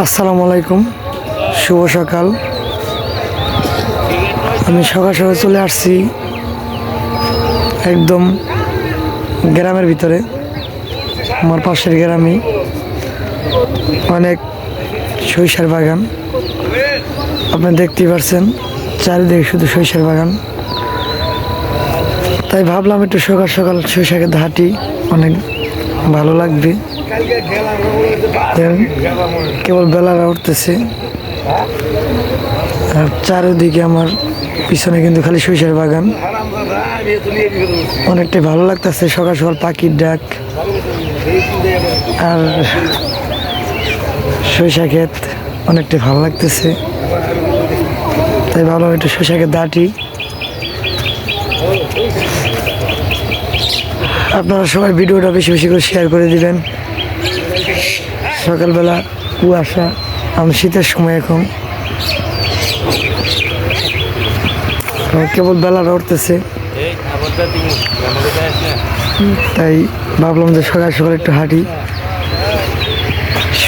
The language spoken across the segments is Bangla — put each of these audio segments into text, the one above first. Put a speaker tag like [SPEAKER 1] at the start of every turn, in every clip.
[SPEAKER 1] আসসালামু আলাইকুম। শুভ সকাল। আমি সকাল সকাল চলে আসছি একদম গ্রামের ভিতরে। আমার পাশের গ্রামে অনেক সরিষার বাগান। আপনি দেখতেই পারছেন, চারিদিকে শুধু সরিষার বাগান। তাই ভাবলাম একটু সকাল সকাল সরিষাকে হাঁটি অনেক ভালো লাগবে। কেবল বেলারা উঠতেছে। আর চারিদিকে আমার পিছনে কিন্তু খালি সরিষার বাগান। অনেকটাই ভালো লাগতেছে, সকাল সকাল পাখির ডাক। আর সরিষা ক্ষেত অনেকটাই ভালো লাগতেছে। তাই ভালো একটু সরিষা দাঁটি। আপনারা সবাই ভিডিওটা বেশি বেশি করে শেয়ার করে দিবেন। সকালবেলা কুয়াশা, আমি শীতের সময় এখন। কেবল বেলাটা উঠতেছে। তাই ভাবলাম যে সকাল সকাল একটু হাঁটি।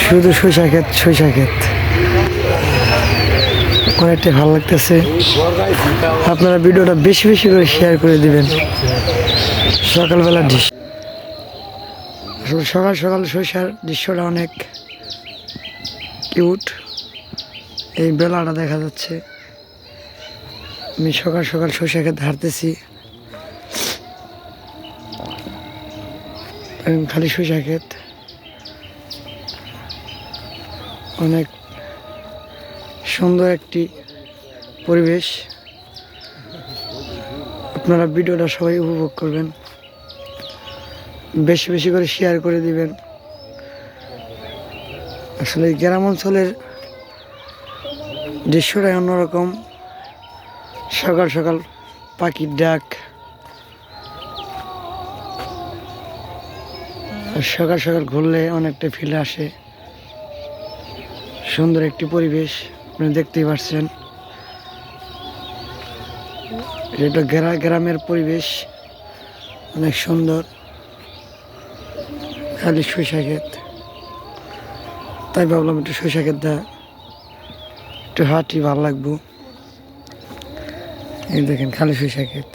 [SPEAKER 1] শুধু সরিষা ক্ষেত সরিষা ক্ষেত অনেকটাই ভালো লাগতেছে। আপনারা ভিডিওটা বেশি বেশি করে শেয়ার করে দিবেন। সকালবেলা দৃশ্য আসলে সকাল সকাল সরিষার দৃশ্যটা অনেক কিউট এই বেলাটা দেখা যাচ্ছে। আমি সকাল সকাল সরিষা খেতে এখন খালি সরিষা ক্ষেত। অনেক সুন্দর একটি পরিবেশ। আপনারা ভিডিওটা সবাই উপভোগ করবেন। বেশি বেশি করে শেয়ার করে দিবেন। আসলে গ্রাম অঞ্চলের দৃশ্যটাই অন্যরকম। সকাল সকাল পাখির ডাক। সকাল সকাল ঘুরলে অনেকটা ফিল আসে। সুন্দর একটি পরিবেশ। আপনি দেখতেই পাচ্ছেন এটা গ্রা, গ্রামের পরিবেশ। অনেক সুন্দর। খালি সরিষা ক্ষেত। তাই ভাবলাম একটু সরিষা ক্ষেত দা একটু হাঁটি, ভালো লাগবো। এই দেখেন, খালি সরিষা ক্ষেত।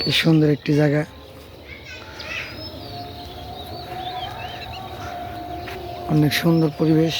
[SPEAKER 1] কি সুন্দর একটি জায়গা। অনেক সুন্দর পরিবেশ।